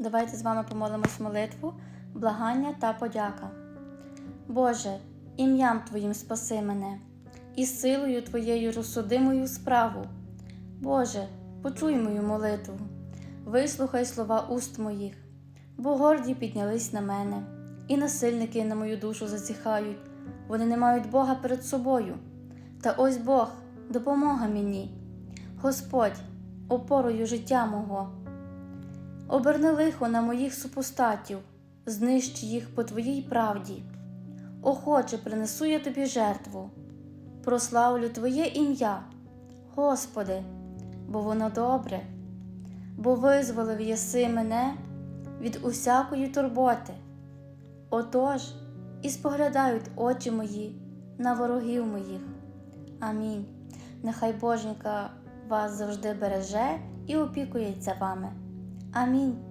Давайте з вами помолимось молитву, благання та подяка. Боже, ім'ям Твоїм спаси мене, і силою Твоєю розсуди мою справу. Боже, почуй мою молитву, вислухай слова уст моїх, бо горді піднялись на мене, і насильники на мою душу зазіхають, вони не мають Бога перед собою. Та ось Бог, допомога мені, Господь, опорою життя мого. Оберни лихо на моїх супостатів, знищ їх по Твоїй правді. Охоче принесу я тобі жертву, прославлю Твоє ім'я, Господи, бо воно добре, бо визволив єси мене від усякої турботи. Отож, і споглядають очі мої на ворогів моїх. Амінь. Нехай Боженька вас завжди береже і опікується вами. Амінь.